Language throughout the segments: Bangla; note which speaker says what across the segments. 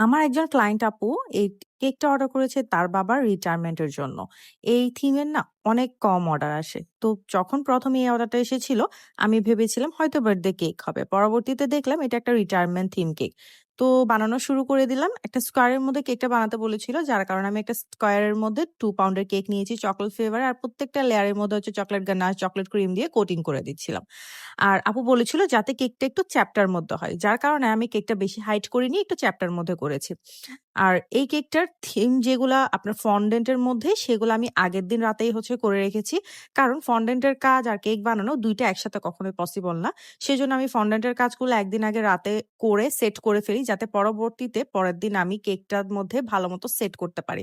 Speaker 1: আমার একজন ক্লায়েন্ট আপু এই কেকটা অর্ডার করেছে তার বাবার রিটায়ারমেন্টের জন্য। এই থিমের না অনেক কম অর্ডার আসে। তো যখন প্রথমে এই অর্ডারটা এসেছিল, আমি ভেবেছিলাম হয়তো বার্থডে কেক হবে। পরবর্তীতে দেখলাম এটা একটা রিটায়ারমেন্ট থিম কেক। তো বানানো শুরু করে দিলাম। একটা স্কোয়ারের মধ্যে কেকটা বানাতে বলেছিল। যার কারণে আমি একটা স্কোয়ারের মধ্যে টু পাউন্ডের কেক নিয়েছি চকলেট ফ্লেভার আর প্রত্যেকটা লেয়ারের মধ্যে হচ্ছে চকলেট গানাশ, চকলেট ক্রিম দিয়ে কোটিং করে দিচ্ছিলাম। আর আপু বলেছিল যাতে কেকটা একটু চ্যাপ্টার মধ্যে হয়। যার কারণে আমি কেকটা বেশি হাইট করিনি, একটু চ্যাপ্টার মধ্যে করেছি। আর এই কেকটার থিম যেগুলা আপনার ফন্ডেন্টের মধ্যে, সেগুলো আমি আগের দিন রাতেই হচ্ছে করে রেখেছি। কারণ ফন্ডেন্টের কাজ আর কেক বানানো দুইটা একসাথে কখনোই পসিবল না। সেজন্য আমি ফন্ডেন্টের কাজগুলো একদিন আগে রাতে করে সেট করে ফেলি যাতে পরবর্তীতে পরের দিন আমি কেকটার মধ্যে ভালো মতো সেট করতে পারি।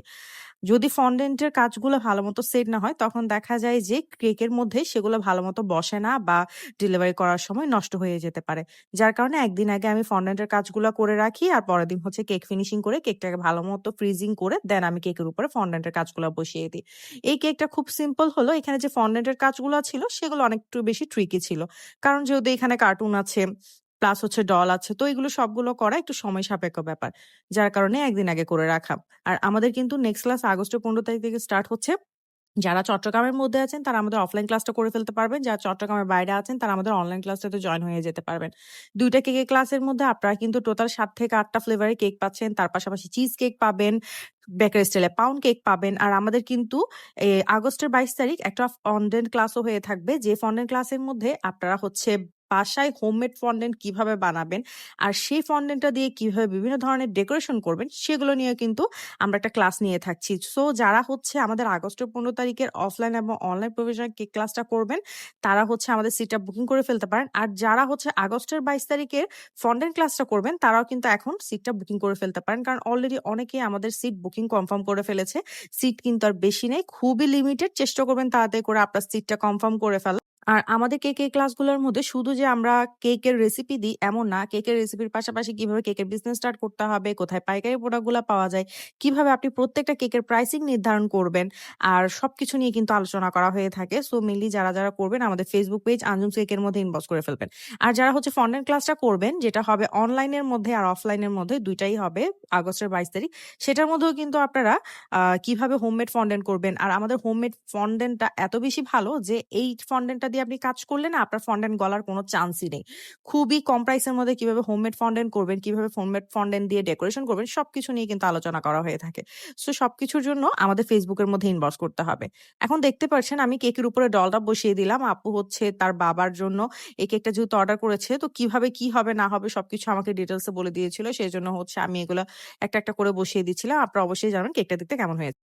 Speaker 1: যদি ফন্ডেন্টের কাজগুলো ভালো মতো সেট না হয়, তখন দেখা যায় যে কেকের মধ্যে সেগুলো ভালো মতো বসে না বা ডেলিভারি করার সময় নষ্ট হয়ে যেতে পারে। যার কারণে একদিন আগে আমি ফন্ডেন্টের কাজগুলো করে রাখি আর পরের দিন হচ্ছে কেক ফিনিশিং করে কেকটাকে ভালো মতো ফ্রিজিং করে দেন আমি কেকের উপরে ফন্ডেন্টের কাজগুলো বসিয়ে দিই। এই কেকটা খুব সিম্পল হলো এখানে যে ফন্ডেন্টের কাজগুলো ছিল সেগুলো অনেকটু বেশি ট্রিকি ছিল। কারণ যেহেতু এখানে কার্টুন আছে, প্লাস হচ্ছে ডল আছে। তো এগুলো সবগুলো করা একটু সময় সাপেক্ষ ব্যাপার। যার কারণে একদিন আগে করে রাখা। আর আমাদের কিন্তু নেক্সট ক্লাস আগস্টের ১৫ তারিখ থেকে স্টার্ট হচ্ছে। যারা চট্টগ্রামের মধ্যে আছেন তারা আমাদের অফলাইন ক্লাসটা করে ফেলতে পারবেন। যারা চট্টগ্রামের বাইরে আছেন তারা আমাদের অনলাইন ক্লাসটাতে জয়েন হয়ে যেতে পারবেন। দুইটা কেকের ক্লাসের মধ্যে আপনারা কিন্তু টোটাল সাত থেকে ৮ টা ফ্লেভারের কেক পাচ্ছেন। তার পাশাপাশি চিজ কেক পাবেন, বেকারি স্টাইলে পাউন্ড কেক পাবেন। আর আমাদের কিন্তু আগস্টের ২২ তারিখ একটা ফন্ডেন্ট ক্লাসও হয়ে থাকবে। যে ফন্ডেন্ট ক্লাসের মধ্যে আপনারা হচ্ছে বাসায় হোমমেড ফন্ডেন্ট কীভাবে বানাবেন আর সেই ফন্ডেন্টটা দিয়ে কীভাবে বিভিন্ন ধরনের ডেকোরেশন করবেন সেগুলো নিয়ে কিন্তু আমরা একটা ক্লাস নিয়ে থাকছি। সো যারা হচ্ছে আমাদের আগস্টের ১৫ তারিখের অফলাইন এবং অনলাইন প্রভিশনাল কেক ক্লাসটা করবেন, তারা হচ্ছে আমাদের সিটটা বুকিং করে ফেলতে পারেন। আর যারা হচ্ছে আগস্টের ২২ তারিখের ফন্ডেন্ট ক্লাসটা করবেন, তারাও কিন্তু এখন সিটটা বুকিং করে ফেলতে পারেন। কারণ অলরেডি অনেকেই আমাদের সিট বুকিং কনফার্ম করে ফেলেছে। সিট কিন্তু আর বেশি নেই। খুবই লিমিটেড। চেষ্টা করবেন তাড়াতাড়ি করে আপনার সিটটা কনফার্ম করে ফেলা। আর আমাদের কেকের ক্লাসগুলোর মধ্যে শুধু যে আমরা কেকের রেসিপি দিই এমন না। কেকের রেসিপির পাশাপাশি কীভাবে কেকের বিজনেস স্টার্ট করতে হবে, কোথায় পাইকারি প্রোডাক্টগুলা পাওয়া যায়, কীভাবে আপনি প্রত্যেকটা কেকের প্রাইসিং নির্ধারণ করবেন। আর সবকিছু নিয়ে কিন্তু আলোচনা করা হয়ে থাকে। সো মেনলি যারা, যারা করবেন আমাদের ফেসবুক পেজ আঞ্জুমস কেকের মধ্যে ইনবক্স করে ফেলবেন। আর যারা হচ্ছে ফন্ডেন্ট ক্লাসটা করবেন যেটা হবে অনলাইনের মধ্যে আর অফলাইনের মধ্যে দুইটাই হবে আগস্টের ২২ তারিখ। সেটার মধ্যেও কিন্তু আপনারা কীভাবে হোমমেড ফন্ডেন্ট করবেন। আর আমাদের হোমমেড ফন্ডেন্টটা এত বেশি ভালো যে এই ফন্ডেন্টটা দিয়ে আপনি কাজ করলে না আপনার ফন্ডেন্ট গলার কোনো চান্সই নেই। খুবই কম প্রাইসের মধ্যে কীভাবে হোমমেড ফন্ডেন্ট করবেন, কীভাবে হোমমেড ফন্ডেন্ট দিয়ে ডেকোরেশন করবেন সবকিছু নিয়ে কিন্তু আলোচনা করা হয়ে থাকে। সো সবকিছুর জন্য আমাদের ফেসবুকের মধ্যে ইনবক্স করতে হবে। এখন দেখতে পাচ্ছেন আমি কেকের উপরে ডলটা বসিয়ে দিলাম। আপু হচ্ছে তার বাবার জন্য এই কেকটা যেহেতু অর্ডার করেছে তো কীভাবে কি হবে না হবে সবকিছু আমাকে ডিটেইলস এ বলে দিয়েছিল। সেই জন্য হচ্ছে আমি এগুলা একটা, একটা করে বসিয়ে দিচ্ছিলাম। আপনারা অবশ্যই জানাবেন কেকটা দেখতে কেমন হয়েছে।